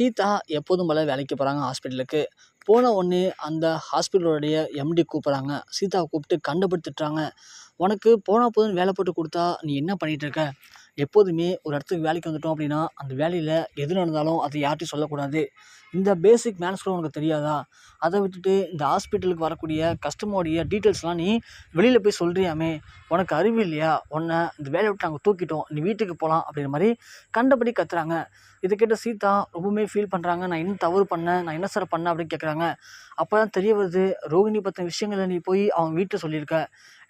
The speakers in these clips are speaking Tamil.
சீதா எப்போதும் போல வேலைக்கு போகிறாங்க ஹாஸ்பிட்டலுக்கு போன உடனே அந்த ஹாஸ்பிட்டலோடைய எம்டி கூப்பிட்றாங்க. சீதாவை கூப்பிட்டு கண்டபடி திட்டுறாங்க உனக்கு போனால் போதும்னு வேலை போட்டு கொடுத்தா நீ என்ன பண்ணிகிட்டு இருக்க? எப்போதுமே ஒரு இடத்துக்கு வேலைக்கு வந்துட்டோம் அப்படின்னா அந்த வேலையில் எது நடந்தாலும் அதை யார்கிட்டையும் சொல்லக்கூடாது. இந்த பேசிக் மேனஸ் கூட உனக்கு தெரியாதா? அதை விட்டுட்டு இந்த ஹாஸ்பிட்டலுக்கு வரக்கூடிய கஸ்டமருடைய டீட்டெயில்ஸ்லாம் நீ வெளியில் போய் சொல்கிறியாமே உனக்கு அறிவு இல்லையா? உன்னை இந்த வேலையை விட்டு நாங்கள் தூக்கிட்டோம். நீ வீட்டுக்கு போகலாம் அப்படிங்கிற மாதிரி கண்டபடி கத்துறாங்க. இதை கேட்ட சீதா ரொம்பவுமே ஃபீல் பண்ணுறாங்க நான் என்ன தவறு பண்ணேன். நான் என்ன சார் பண்ணேன்? அப்படின்னு கேட்குறாங்க அப்போ தான் தெரிய வருது ரோகிணி பற்றின விஷயங்களை நீ போய் அவங்க வீட்டில் சொல்லியிருக்க.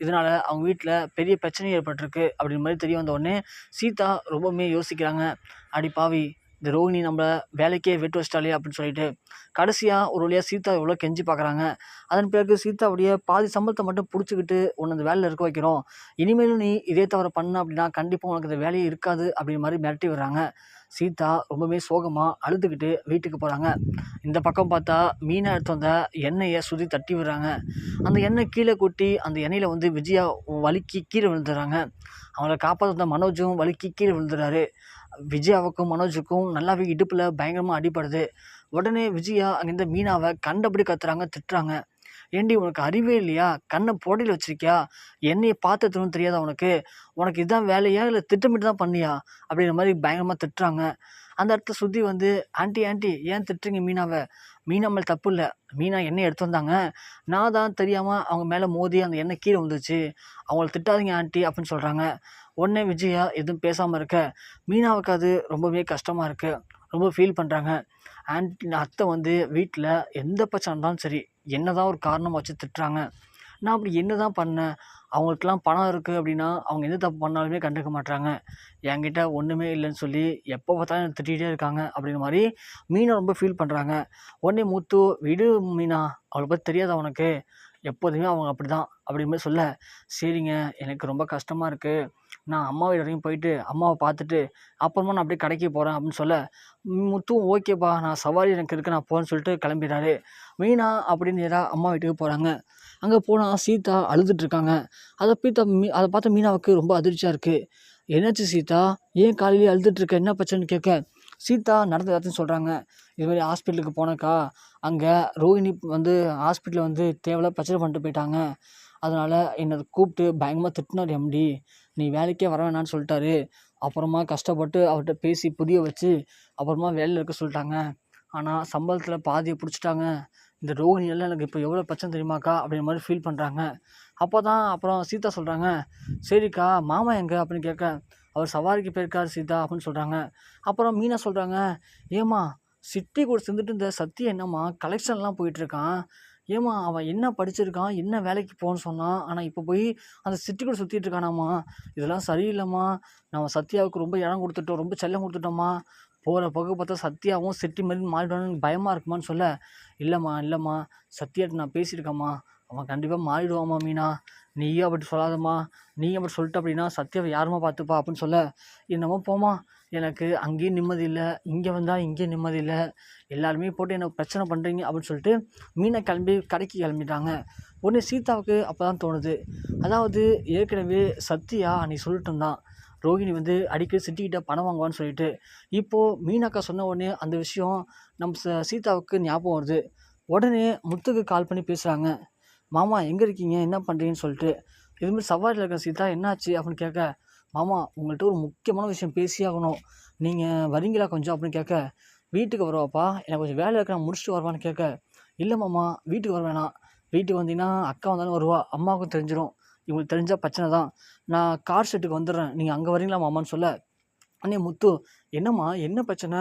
இதனால் அவங்க வீட்டில் பெரிய பிரச்சனை ஏற்பட்டிருக்கு அப்படின்ற மாதிரி தெரிய வந்த உடனே சீதா ரொம்பவுமே யோசிக்கிறாங்க. அடி பாவி இந்த ரோகிணி நம்மளை வேலைக்கே வெட்டு வச்சிட்டாலே அப்படின்னு சொல்லிட்டு. கடைசியாக ஒரு வழியாக சீதா எவ்வளோ கெஞ்சி பார்க்குறாங்க அதன் பிறகு சீதாவுடைய பாதி சம்பளத்தை மட்டும் பிடிச்சிக்கிட்டு உன்னை அந்த வேலையில் இருக்க வைக்கிறோம். இனிமேலும் நீ இதே தவிர பண்ண அப்படின்னா கண்டிப்பாக உனக்கு இந்த வேலையே இருக்காது அப்படின்னு மாதிரி மிரட்டி விடுறாங்க. சீதா ரொம்பவே சோகமாக அழுதுகிட்டு வீட்டுக்கு போகிறாங்க இந்த பக்கம் பார்த்தா மீனை எடுத்து வந்த எண்ணெயை சுற்றி தட்டி விடுறாங்க. அந்த எண்ணெய் கீழே கொட்டி அந்த எண்ணெயில் வந்து விஜயா வழுக்கி கீழே விழுந்துடுறாங்க. அவங்கள காப்பாற்ற மனோஜும் வழுக்கி கீழே விழுந்துடுறாரு. விஜயாவுக்கும் மனோஜுக்கும் நல்லாவே இடுப்பில் பயங்கரமாக அடிபடுது. உடனே விஜயா அங்கேருந்து மீனாவை கண்டபடி கத்துறாங்க திட்டுறாங்க. ஏண்டி உனக்கு அறிவே இல்லையா? கண்ணை போடையில் வச்சிருக்கியா? என்னையை பார்த்ததுன்னு தெரியாதா உனக்கு? உனக்கு இதுதான் வேலையா? இல்லை திட்டமிட்டு தான் பண்ணியா? அப்படிங்கிற மாதிரி பயங்கரமாக திட்டுறாங்க. அந்த இடத்துல சுற்றி வந்து ஆண்டி ஆண்டி ஏன் திட்டுறீங்க மீனாவை? மீனா மேலே தப்பு இல்லை. மீனா எண்ணெய் எடுத்து வந்தாங்க. நான் தான் தெரியாமல் அவங்க மேலே மோதி அந்த எண்ணெய் கீழே வந்துச்சு அவங்கள திட்டாதீங்க ஆண்டி அப்படின்னு சொல்கிறாங்க உடனே விஜயா எதுவும் பேசாமல் இருக்க. மீனாவுக்கு அது ரொம்பவே கஷ்டமாக இருக்குது ரொம்ப ஃபீல் பண்ணுறாங்க ஆண்ட் அத்தை வந்து வீட்டில் எந்த பிரச்சனை இருந்தாலும் சரி என்ன தான் ஒரு காரணம் வச்சு திட்டுறாங்க. நான் அப்படி என்ன தான் பண்ணேன்? அவங்களுக்கெல்லாம் பணம் இருக்குது அப்படின்னா அவங்க எந்த தப்பு பண்ணாலுமே கண்டுக்க மாட்றாங்க. என்கிட்ட ஒன்றுமே இல்லைன்னு சொல்லி எப்போ பார்த்தாலும் திட்டிகிட்டே இருக்காங்க அப்படிங்கிற மாதிரி மீனை ரொம்ப ஃபீல் பண்ணுறாங்க உடனே மூத்து விடு மீனா அவளை பற்றி தெரியாது அவனுக்கு எப்போதுமே அவங்க அப்படி தான் அப்படிங்கிற மாதிரி சொல்ல சரிங்க எனக்கு ரொம்ப கஷ்டமாக இருக்குது நான் அம்மா வீடு வரைக்கும் போயிட்டு அம்மாவை பார்த்துட்டு அப்புறமா நான் அப்படியே கடைக்கு போகிறேன் அப்படின்னு சொல்ல முத்தும் ஓகேப்பா நான் சவாரி எனக்கு இருக்குது நான் போகிறேன்னு சொல்லிட்டு கிளம்பிடுறாரு. மீனா அப்படின்னு நேராக அம்மா வீட்டுக்கு போகிறாங்க அங்கே போனால் சீதா அழுதுட்டுருக்காங்க அதை பீத்தா மீ அதை பார்த்தா மீனாவுக்கு ரொம்ப அதிர்ச்சியாக இருக்குது என்னாச்சு சீதா? ஏன் காலையிலேயே அழுதுட்ருக்க என்ன பிரச்சனைன்னு கேட்க சீதா நடந்த எல்லாத்தையும் சொல்கிறாங்க இது மாதிரி ஹாஸ்பிட்டலுக்கு போனக்கா அங்கே ரோஹிணி வந்து ஹாஸ்பிட்டலில் வந்து தேவையில்ல பிரச்சனை பண்ணிட்டு போயிட்டாங்க. அதனால் என்னை கூப்பிட்டு பயங்கரமாக திட்டினார் எம்டி நீ வேலைக்கே வர வேணான்னு சொல்லிட்டாரு. அப்புறமா கஷ்டப்பட்டு அவர்கிட்ட பேசி புரிய வச்சு அப்புறமா வேலையில் இருக்க சொல்லிட்டாங்க. ஆனால் சம்பளத்தில் பாதியை பிடிச்சிட்டாங்க. இந்த ரோகிணியெல்லாம் எனக்கு இப்போ எவ்வளோ பிரச்சனை தெரியுமாக்கா அப்படின்ற மாதிரி ஃபீல் பண்ணுறாங்க அப்போ தான் அப்புறம் சீதா சொல்கிறாங்க சரிக்கா மாமா எங்கே அப்படின்னு கேட்க அவர் சவாரிக்கு போயிருக்கார் சீதா அப்படின்னு சொல்கிறாங்க அப்புறம் மீனா சொல்கிறாங்க ஏம்மா சிட்டி கூட சேர்ந்துட்டு இந்த சத்யா என்னம்மா கலெக்ஷன்லாம் போயிட்டுருக்கான். ஏம்மா அவன் என்ன படிச்சிருக்கான் என்ன வேலைக்கு போகணும்னு சொன்னான். ஆனால் இப்போ போய் அந்த சிட்டி கூட சுற்றிட்டு இருக்கானாம்மா. இதெல்லாம் சரியில்லைம்மா. நம்ம சத்யாவுக்கு ரொம்ப இடம் கொடுத்துட்டோம் ரொம்ப செல்லம் கொடுத்துட்டோம்மா. போகிற போக பார்த்தா சத்யாவும் சிட்டி மாதிரி மாறிடுவான்னு பயமாக இருக்குமான்னு சொல்ல இல்லைம்மா இல்லைம்மா சத்யாட்ட நான் பேசியிருக்கேம்மா. அவன் கண்டிப்பாக மாறிடுவாம்மா மீனா. நீயும் அப்படி சொல்லாதம்மா. நீ அப்படி சொல்லிட்ட அப்படின்னா சத்யாவை யாரும்மா பார்த்துப்பா? அப்படின்னு சொல்ல என்னமோ போம்மா. எனக்கு அங்கேயும் நிம்மதி இல்லை. இங்கே வந்தால் இங்கேயும் நிம்மதி இல்லை. எல்லாருமே போட்டு என்ன பிரச்சனை பண்ணுறீங்க அப்படின்னு சொல்லிட்டு மீனை கிளம்பி கடைக்கு கிளம்பிட்டாங்க. உடனே சீதாவுக்கு அப்போ தான் தோணுது. அதாவது ஏற்கனவே சத்யா நீ சொல்லிட்டு இருந்தான். ரோஹிணி வந்து அடிக்கடி சிட்டிக்கிட்ட பணம் வாங்குவான்னு சொல்லிட்டு இப்போது மீனாக்கா சொன்ன உடனே அந்த விஷயம் நம்ம ச சீதாவுக்கு ஞாபகம் வருது. உடனே முத்துக்கு கால் பண்ணி பேசுகிறாங்க மாமா எங்கே இருக்கீங்க? என்ன பண்ணுறீங்கன்னு சொல்லிட்டு. இதுமாதிரி சவாரியில் இருக்கிற சீதா என்னாச்சு? அப்படின்னு கேட்க மாமா உங்கள்கிட்ட ஒரு முக்கியமான விஷயம் பேசி ஆகணும். நீங்கள் வரீங்களா கொஞ்சம்? அப்படின்னு கேட்க வீட்டுக்கு வருவாப்பா. எனக்கு கொஞ்சம் வேலை இருக்க. நான் முடிச்சுட்டு வருவான்னு கேட்க இல்லை மாமா வீட்டுக்கு வர வேணாம். வீட்டுக்கு வந்தீங்கன்னா அக்கா வந்தாலும் வருவா. அம்மாவுக்கும் தெரிஞ்சிடும் இவங்களுக்கு தெரிஞ்சால் பிரச்சனை தான். நான் கார் செட்டுக்கு வந்துடுறேன். நீங்கள் அங்கே வரீங்களா மாமான்னு சொல்ல. அண்ணே முத்து என்னம்மா? என்ன பிரச்சனை?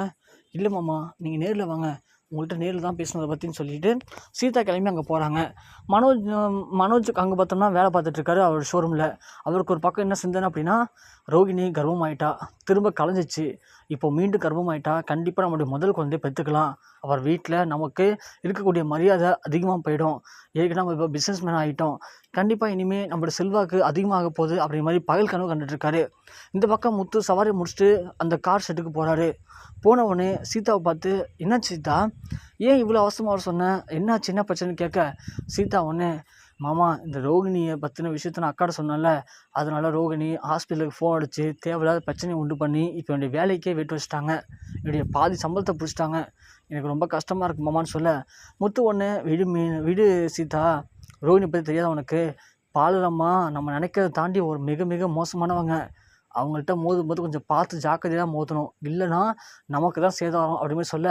இல்லை மாமா நீங்கள் நேரில் வாங்க. உங்கள்கிட்ட நேரில் தான் பேசணும் அதை பற்றின்னு சொல்லிட்டு சீதா கிளம்பி அங்கே போகிறாங்க மனோஜ் மனோஜுக்கு அங்கே பார்த்தோம்னா வேலை பார்த்துட்ருக்காரு அவர் ஷோரூமில் அவருக்கு ஒரு பக்கம் என்ன சிந்தனை அப்படின்னா ரோகிணி கர்வமாயிட்டா. திரும்ப கலைஞ்சிச்சு. இப்போ மீண்டும் கர்ப்பமாயிட்டா கண்டிப்பாக நம்முடைய முதல் குழந்தைய பெற்றுக்கலாம். அவர் வீட்டில் நமக்கு இருக்கக்கூடிய மரியாதை அதிகமாக போயிடும். ஏற்கனவே நம்ம இப்போ பிஸ்னஸ் மேன் ஆகிட்டோம் கண்டிப்பாக இனிமேல் நம்மளோட செல்வாக்கு அதிகமாக போகுது அப்படிங்கிற மாதிரி பகல் கனவு கண்டுட்ருக்காரு இந்த பக்கம் முத்து சவாரி முடிச்சுட்டு அந்த கார் ஷெட்டுக்கு போகிறாரு போன சீதாவை பார்த்து என்னாச்சு சீதா? ஏன் இவ்வளோ அவசரமாக சொன்னேன் என்னாச்சு? என்ன பிரச்சனைன்னு கேட்க? சீதா ஒன்று மாமா இந்த ரோகிணியை பற்றின விஷயத்த நான் அக்காட சொன்னேன்ல அதனால் ரோகிணி ஹாஸ்பிட்டலுக்கு ஃபோன் அடித்து தேவையில்லாத பிரச்சனையை உண்டு பண்ணி இப்போ என்னுடைய வேலைக்கே வெயிட் வச்சுட்டாங்க. என்னுடைய பாதி சம்பளத்தை பிடிச்சிட்டாங்க. எனக்கு ரொம்ப கஷ்டமாக இருக்கு மாமான்னு சொல்ல. முத்து ஒன்று விடு மீ விடு சீதா ரோகிணி பற்றி தெரியாத உனக்கு பாலுரம்மா நம்ம நினைக்கிறத தாண்டி ஒரு மிக மிக மோசமானவங்க. அவங்கள்ட்ட மோதும்போது கொஞ்சம் பார்த்து ஜாக்கிரதையாக மோதணும். இல்லைன்னா நமக்கு தான் சேதாரம் அப்படின்னு சொல்ல.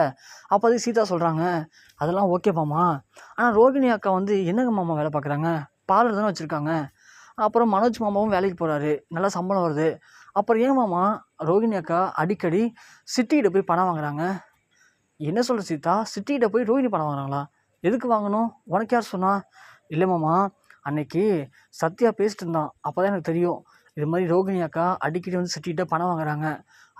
அப்போ அது சீதா சொல்கிறாங்க அதெல்லாம் ஓகே மாமா ஆனால் ரோகிணி அக்கா வந்து என்னங்க மாமா வேலை பார்க்குறாங்க பார்லர் தானே வச்சுருக்காங்க. அப்புறம் மனோஜ் மாமாவும் வேலைக்கு போகிறாரு நல்லா சம்பளம் வருது. அப்புறம் ஏன் மாமா? ரோகிணி அக்கா அடிக்கடி சிட்டிகிட்ட போய் பணம் வாங்குறாங்க. என்ன சொல்கிற சீதா? சிட்டிகிட்ட போய் ரோகிணி பணம் வாங்குறாங்களா? எதுக்கு வாங்கணும்? உனக்கு யார் சொன்னா? இல்லை மாமா அன்னைக்கு சத்யா பேசிட்டு இருந்தான். அப்போ தான் எனக்கு தெரியும். இது மாதிரி ரோகிணி அக்கா அடிக்கடி வந்து சிட்டிகிட்ட பணம் வாங்குறாங்க.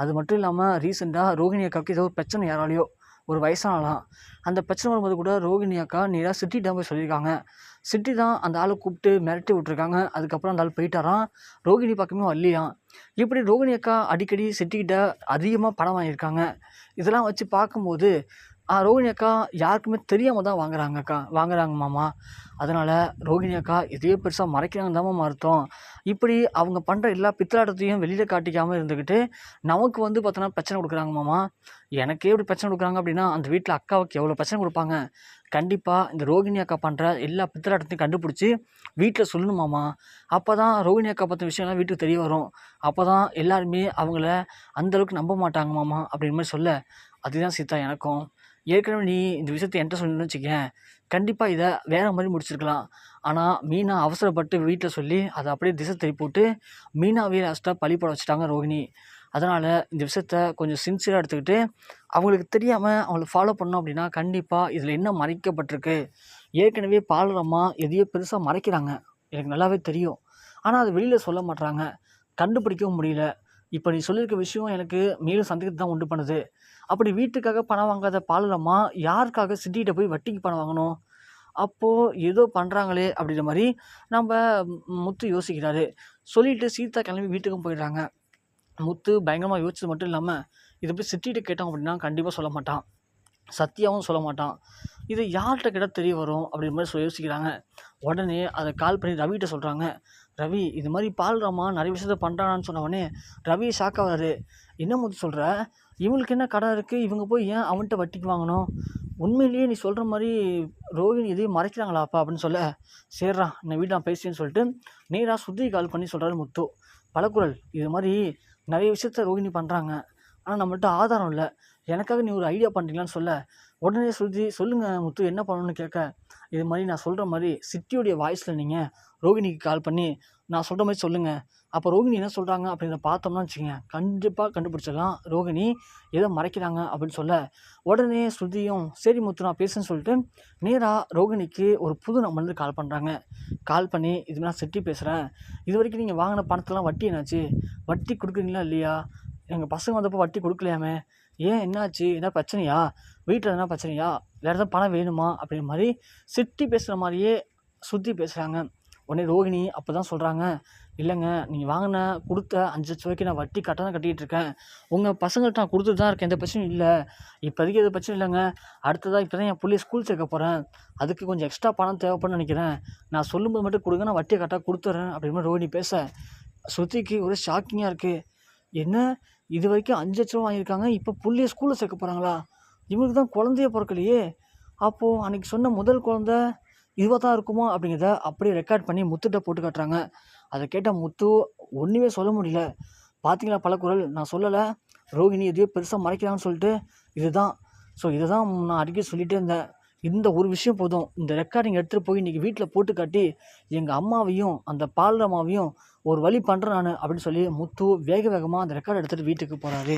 அது மட்டும் இல்லாமல் ரீசெண்டாக ரோகிணி அக்காவுக்கு ஏதோ ஒரு பிரச்சனை யாராலையோ ஒரு வயசானலாம் அந்த பிரச்சனை வரும்போது கூட ரோகிணி அக்கா நேராக சிட்டிகிட்ட போய் சொல்லியிருக்காங்க. சிட்டி தான் அந்த ஆளை கூப்பிட்டு மிரட்டி விட்ருக்காங்க அதுக்கப்புறம் அந்த ஆள் போயிட்டாராம் ரோகிணி பக்கமே வரலையாம் இப்படி ரோகிணி அக்கா அடிக்கடி சிட்டிக்கிட்ட அதிகமாக பணம் வாங்கியிருக்காங்க. இதெல்லாம் வச்சு பார்க்கும்போது ரோகிணி அக்கா யாருக்குமே தெரியாமல் தான் வாங்குறாங்க அக்கா. வாங்குறாங்க மாமா. அதனால் ரோகிணி அக்கா இதையே பெருசாக மறைக்கிறாங்க தான் அர்த்தம். இப்படி அவங்க பண்ணுற எல்லா பித்தலாட்டத்தையும் வெளியில் காட்டிக்காமல் இருந்துக்கிட்டு நமக்கு வந்து பார்த்தோன்னா பிரச்சனை கொடுக்குறாங்க மாமா. எனக்கே இப்படி பிரச்சனை கொடுக்குறாங்க அப்படின்னா அந்த வீட்டில் அக்காவுக்கு எவ்வளோ பிரச்சனை கொடுப்பாங்க? கண்டிப்பாக இந்த ரோகிணி அக்கா பண்ணுற எல்லா பித்தலாட்டத்தையும் கண்டுபிடிச்சி வீட்டில் சொல்லணுமாமா அப்போ தான் ரோகிணி அக்கா பற்றின விஷயம்லாம் வீட்டுக்கு தெரிய வரும். அப்போ தான் எல்லாருமே அவங்கள அந்த அளவுக்கு நம்ப மாட்டாங்க மாமா அப்படின்ற மாதிரி சொல்ல. அதுதான் சீதா எனக்கும். ஏற்கனவே நீ இந்த விஷயத்தை என்கிட்ட சொல்லணும்னு வச்சுக்கேன். கண்டிப்பாக இதை வேறு மாதிரி முடிச்சிருக்கலாம். ஆனால் மீனா அவசரப்பட்டு வீட்டில் சொல்லி அதை அப்படியே திசை திருப்பி போட்டு மீனாவே லாஸ்ட்டாக பழி போட வச்சுட்டாங்க ரோகிணி அதனால் இந்த விஷயத்த கொஞ்சம் சின்சியராக எடுத்துக்கிட்டு அவங்களுக்கு தெரியாமல் அவங்கள ஃபாலோ பண்ணோம் அப்படின்னா கண்டிப்பாக இதில் என்ன மறைக்கப்பட்டிருக்கு? ஏற்கனவே பாலுரம்மா எதையோ பெருசாக மறைக்கிறாங்க. எனக்கு நல்லாவே தெரியும். ஆனால் அதை வெளியில் சொல்ல மாட்றாங்க. கண்டுபிடிக்கவும் முடியல. இப்போ நீ சொல்லியிருக்க விஷயம் எனக்கு மேலும் சந்தேகத்தை தான் உண்டு பண்ணுது. அப்படி வீட்டுக்காக பணம் வாங்காத பாலலம்மா யாருக்காக சிட்டிகிட்ட போய் வட்டிக்கு பணம் வாங்கணும்? அப்போது ஏதோ பண்ணுறாங்களே அப்படின்ற மாதிரி நம்ம முத்து யோசிக்கிறாரு. சொல்லிட்டு சீதா கிளம்பி வீட்டுக்கும் போயிடுறாங்க. முத்து பயங்கரமாக யோசிச்சது மட்டும் இல்லாமல் இதை போய் சிட்டிகிட்ட கேட்டோம் அப்படின்னா கண்டிப்பாக சொல்ல மாட்டான். சத்யாவும் சொல்ல மாட்டான். இது யார்கிட்ட கேட்டால் தெரிய வரும் அப்படின்ற மாதிரி சொல்லி யோசிக்கிறாங்க. உடனே அதை கால் பண்ணி ரவிகிட்ட சொல்கிறாங்க ரவி இது மாதிரி பால்ராமா நிறைய விஷயத்த பண்ணுறானான்னு சொன்னவொடனே ரவி ஷாக்காவார் என்ன முத்து சொல்கிற இவங்களுக்கு என்ன கடை இருக்குது இவங்க போய் ஏன் அவன்கிட்ட வட்டிக்கு வாங்கணும்? உண்மையிலேயே நீ சொல்கிற மாதிரி ரோஹிணி எதையும் மறைக்கிறாங்களாப்பா அப்படின்னு சொல்ல சரிடா நான் வீடு நான் பேசுறேன்னு சொல்லிட்டு நேராக சுத்தி கால் பண்ணி சொல்கிறாரு முத்து. பலக்குரல் இது மாதிரி நிறைய விஷயத்த ரோஹிணி பண்ணுறாங்க ஆனால் நம்மள்ட்ட ஆதாரம் இல்லை. எனக்காக நீ ஒரு ஐடியா பண்ணுறீங்களான்னு சொல்ல உடனே ஸ்ருதி சொல்லுங்கள் முத்து என்ன பண்ணணும்னு கேட்க. இது மாதிரி நான் சொல்கிற மாதிரி சிட்டியோடைய வாய்ஸில் நீங்கள் ரோகிணிக்கு கால் பண்ணி நான் சொல்கிற மாதிரி சொல்லுங்கள் அப்போ ரோகிணி என்ன சொல்கிறாங்க அப்படின்றத பார்த்தோம்னா வச்சுக்கோங்க. கண்டிப்பாக கண்டுபிடிச்சிடலாம். ரோகிணி எதை மறைக்கிறாங்க அப்படின்னு சொல்ல. உடனே ஸ்ருதியும் சரி முத்து நான் பேசுன்னு சொல்லிட்டு நேராக ரோகிணிக்கு ஒரு புது நம்பர்லேருந்து கால் பண்ணுறாங்க கால் பண்ணி இது மாதிரி நான் சிட்டி பேசுகிறேன் இது வரைக்கும் நீங்கள் வாங்கின பணத்தெல்லாம் வட்டி என்னாச்சு? வட்டி கொடுக்குறீங்களா இல்லையா? எங்கள் பசங்க வந்தப்போ வட்டி கொடுக்கலையாமே? ஏன் என்னாச்சு? என்ன பிரச்சனையா? வீட்டில் எதனா பிரச்சனையா? வேறு எதாவது பணம் வேணுமா? அப்படின்ற மாதிரி சிட்டி பேசுகிற மாதிரியே சுற்றி பேசுகிறாங்க உடனே ரோகிணி அப்போ தான் சொல்கிறாங்க இல்லைங்க நீங்கள் வாங்கின கொடுத்த அஞ்சு லட்ச ரூபாய்க்கு நான் வட்டி கட்ட தான் கட்டிகிட்டு இருக்கேன். உங்கள் பசங்கள்ட்ட நான் கொடுத்துட்டு தான் இருக்கேன். எந்த பிரச்சனையும் இல்லை. இப்போதைக்கு எது பிரச்சனையும் இல்லைங்க. அடுத்ததாக இப்போ தான் என் பிள்ளைய ஸ்கூல் சேர்க்க போகிறேன் அதுக்கு கொஞ்சம் எக்ஸ்ட்ரா பணம் தேவைப்படுன்னு நினைக்கிறேன். நான் சொல்லும்போது மட்டும் கொடுங்க. நான் வட்டியை கரெக்டாக கொடுத்துட்றேன் அப்படின்னு ரோகிணி பேச ஸ்ருதிக்கு ஒரே ஷாக்கிங்காக இருக்குது என்ன? இது வரைக்கும் அஞ்சு லட்ச ரூபா வாங்கியிருக்காங்க. இப்போ பிள்ளைய ஸ்கூலில் சேர்க்க போகிறாங்களா இவங்களுக்கு தான் குழந்தைய பிறக்கலையே. அப்போது அன்றைக்கி சொன்ன முதல் குழந்த இதுவாக தான் இருக்குமா அப்படிங்கிறத அப்படியே ரெக்கார்ட் பண்ணி முத்துகிட்ட போட்டு காட்டுறாங்க. அதை கேட்டால் முத்து ஒன்றுமே சொல்ல முடியல. பார்த்தீங்களா பல குரல் நான் சொல்லலை. ரோஹிணி எதையோ பெருசாக மறைக்கிறான்னு சொல்லிட்டு இதுதான். ஸோ இதை தான் நான் அடிக்கடி சொல்லிகிட்டே இருந்தேன். இந்த ஒரு விஷயம் போதும். இந்த ரெக்கார்டிங் எடுத்துகிட்டு போய் இன்றைக்கி வீட்டில் போட்டு காட்டி எங்கள் அம்மாவையும் அந்த பால்ரமாவையும் ஒரு வழி பண்ணுறேன் நான் அப்படின்னு சொல்லி முத்து வேக வேகமாக அந்த ரெக்கார்டு எடுத்துகிட்டு வீட்டுக்கு போகிறாரு